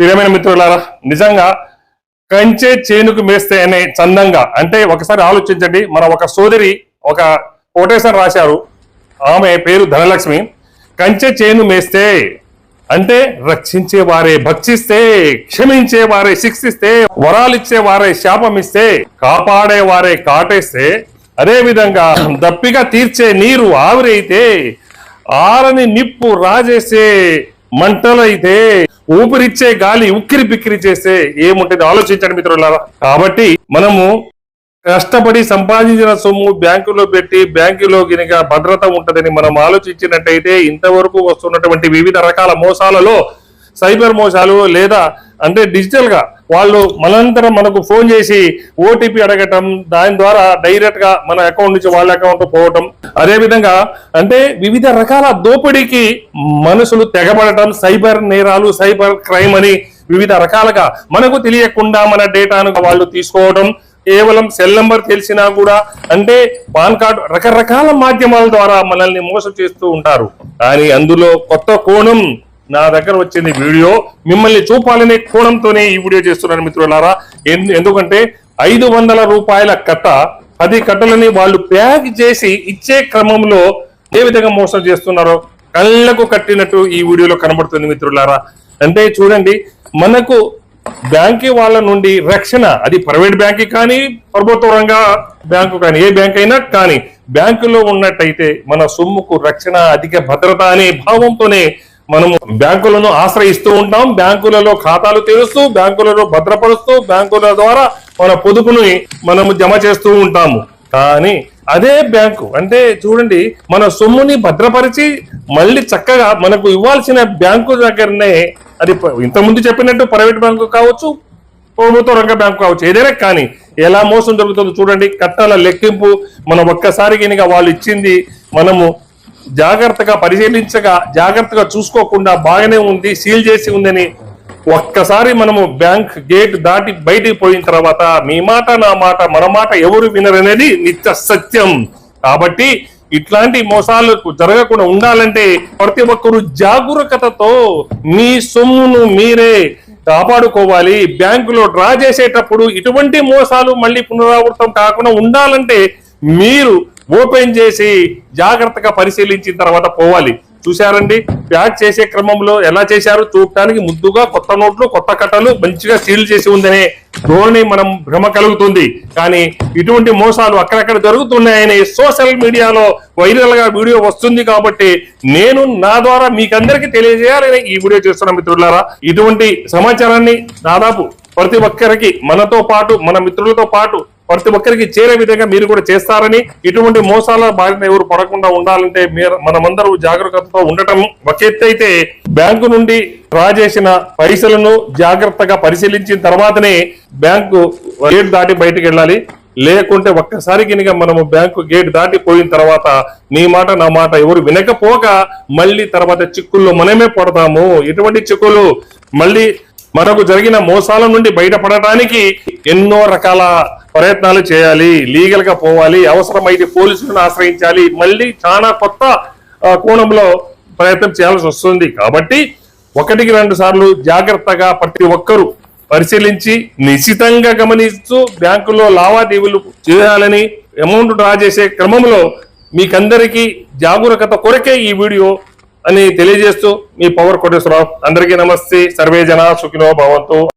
ప్రియమైన మిత్రులారా నిజంగా కంచె చేనుకు మేస్తే అనే చందంగా అంటే ఒకసారి ఆలోచించండి మన ఒక సోదరి ఒక కోటేశ్వర రాశారు. ఆమె పేరు ధనలక్ష్మి. కంచె చేను మేస్తే అంటే రక్షించే వారే భక్షిస్తే క్షమించే వారే శిక్షిస్తే వరాలిచ్చే వారే శాపమిస్తే కాపాడే వారే కాటేస్తే అదే విధంగా దప్పిగా తీర్చే నీరు ఆవిరైతే ఆరని నిప్పు రాజేసే మంటలైతే. ఊపిరిచ్చే గాలి ఉక్కిరి బిక్కిరి చేస్తే ఏముంటుంది? ఆలోచించండి మిత్రులారా. కాబట్టి మనము కష్టపడి సంపాదించిన సొమ్ము బ్యాంకులో పెట్టి బ్యాంకులో గినక భద్రత ఉంటుందని మనం ఆలోచించినట్టయితే ఇంతవరకు వస్తున్నటువంటి వివిధ రకాల మోసాలలో సైబర్ మోసాలు లేదా అంటే డిజిటల్గా వాళ్ళు మనంతరం మనకు ఫోన్ చేసి ఓటీపీ అడగటం దాని ద్వారా డైరెక్ట్గా మన అకౌంట్ నుంచి వాళ్ళ అకౌంట్ పోవటం. అదేవిధంగా అంటే వివిధ రకాల దోపిడీకి మనుషులు తెగబడటం సైబర్ నేరాలు సైబర్ క్రైమ్ అని వివిధ రకాలుగా మనకు తెలియకుండా మన డేటాను వాళ్ళు తీసుకోవడం కేవలం సెల్ నెంబర్ తెలిసినా కూడా అంటే పాన్ కార్డు రకరకాల మాధ్యమాల ద్వారా మనల్ని మోసం చేస్తూ ఉంటారు. కానీ అందులో కొత్త కోణం నా దగ్గర వచ్చింది వీడియో. మిమ్మల్ని చూపాలనే కోణంతోనే ఈ వీడియో చేస్తున్నాను మిత్రులారా. ఎందు- ఎందుకంటే ఐదు వందల రూపాయల కట్ట పది కట్టలని వాళ్ళు ప్యాక్ చేసి ఇచ్చే క్రమంలో ఏ విధంగా మోసం చేస్తున్నారో కళ్ళకు కట్టినట్టు ఈ వీడియోలో కనబడుతుంది మిత్రులారా. అంటే చూడండి మనకు బ్యాంకి వాళ్ళ నుండి రక్షణ అది ప్రైవేట్ బ్యాంక్ కానీ ప్రభుత్వ రంగ బ్యాంకు కానీ ఏ బ్యాంక్ అయినా కానీ బ్యాంకులో ఉన్నట్టయితే మన సొమ్ముకు రక్షణ అధిక భద్రత అనే భావంతోనే మనము బ్యాంకులను ఆశ్రయిస్తూ ఉంటాం బ్యాంకులలో ఖాతాలు తెరుస్తూ బ్యాంకులలో భద్రపరుస్తూ బ్యాంకుల ద్వారా మన పొదుపుని మనము జమ చేస్తూ ఉంటాము. కానీ అదే బ్యాంకు అంటే చూడండి మన సొమ్ముని భద్రపరిచి మళ్ళీ చక్కగా మనకు ఇవ్వాల్సిన బ్యాంకు దగ్గరనే అది ఇంతకుముందు చెప్పినట్టు ప్రైవేట్ బ్యాంకు కావచ్చు ప్రభుత్వ రంగ బ్యాంకు కావచ్చు ఏదైనా కానీ ఎలా మోసం జరుగుతుందో చూడండి కట్టాల లెక్కింపు మనం ఒక్కసారి గినిగా వాళ్ళు ఇచ్చింది మనము జాగ్రత్తగా పరిశీలించగా జాగ్రత్తగా చూసుకోకుండా బాగానే ఉంది సీల్ చేసి ఉందని ఒక్కసారి మనము బ్యాంక్ గేట్ దాటి బయటికి పోయిన తర్వాత మీ మాట నా మాట మన మాట ఎవరు వినరనేది నిత్య సత్యం. కాబట్టి ఇట్లాంటి మోసాలకు జరగకుండా ఉండాలంటే ప్రతి ఒక్కరు జాగరూకతతో మీ సొమ్మును మీరే కాపాడుకోవాలి. బ్యాంకులో డ్రా చేసేటప్పుడు ఇటువంటి మోసాలు మళ్ళీ పునరావృతం కాకుండా ఉండాలంటే మీరు ఓపెన్ చేసి జాగ్రత్తగా పరిశీలించిన తర్వాత పోవాలి. చూశారండి? ప్యాక్ చేసే క్రమంలో ఎలా చేశారు? చూడటానికి ముద్దుగా కొత్త నోట్లు కొత్త కట్టలు మంచిగా సీల్ చేసి ఉందనే ధోరణి మనం భ్రమ కలుగుతుంది. కానీ ఇటువంటి మోసాలు అక్కడక్కడ జరుగుతున్నాయని సోషల్ మీడియాలో వైరల్గా వీడియో వస్తుంది కాబట్టి నేను నా ద్వారా మీకందరికీ తెలియజేయాలని ఈ వీడియో చేస్తున్న మిత్రులారా ఇటువంటి సమాచారాన్ని దాదాపు ప్రతి ఒక్కరికి మనతో పాటు మన మిత్రులతో పాటు ప్రతి ఒక్కరికి చేరే విధంగా మీరు కూడా చేస్తారని ఇటువంటి మోసాల బారిన ఎవరు పడకుండా ఉండాలంటే మీరు మనమందరూ జాగ్రత్తతో ఉండటం. ఒక అయితే బ్యాంకు నుండి డ్రా చేసిన పైసలను జాగ్రత్తగా పరిశీలించిన తర్వాతనే బ్యాంకు గేట్ దాటి బయటికి వెళ్ళాలి. లేకుంటే ఒక్కసారి మనము బ్యాంకు గేట్ దాటి పోయిన తర్వాత నీ మాట నా మాట ఎవరు వినకపోక మళ్ళీ తర్వాత చిక్కుల్లో మనమే పడతాము. ఎటువంటి చిక్కులు మళ్ళీ మనకు జరిగిన మోసాల నుండి బయటపడటానికి ఎన్నో రకాల ప్రయత్నాలు చేయాలి లీగల్గా పోవాలి అవసరమైతే పోలీసులను ఆశ్రయించాలి మళ్ళీ చాలా కొత్త కోణంలో ప్రయత్నం చేయాల్సి వస్తుంది. కాబట్టి ఒకటికి రెండు సార్లు జాగ్రత్తగా ప్రతి ఒక్కరూ పరిశీలించి నిశ్చితంగా గమనిస్తూ బ్యాంకులో లావాదేవీలు చేయాలని అమౌంట్ డ్రా చేసే క్రమంలో మీకందరికీ జాగరూకత కొరకే ఈ వీడియో అని తెలియజేస్తూ మీ పవర్ కోటేశ్వరరావు. అందరికీ నమస్తే. సర్వే జన సుఖినో భవంతు.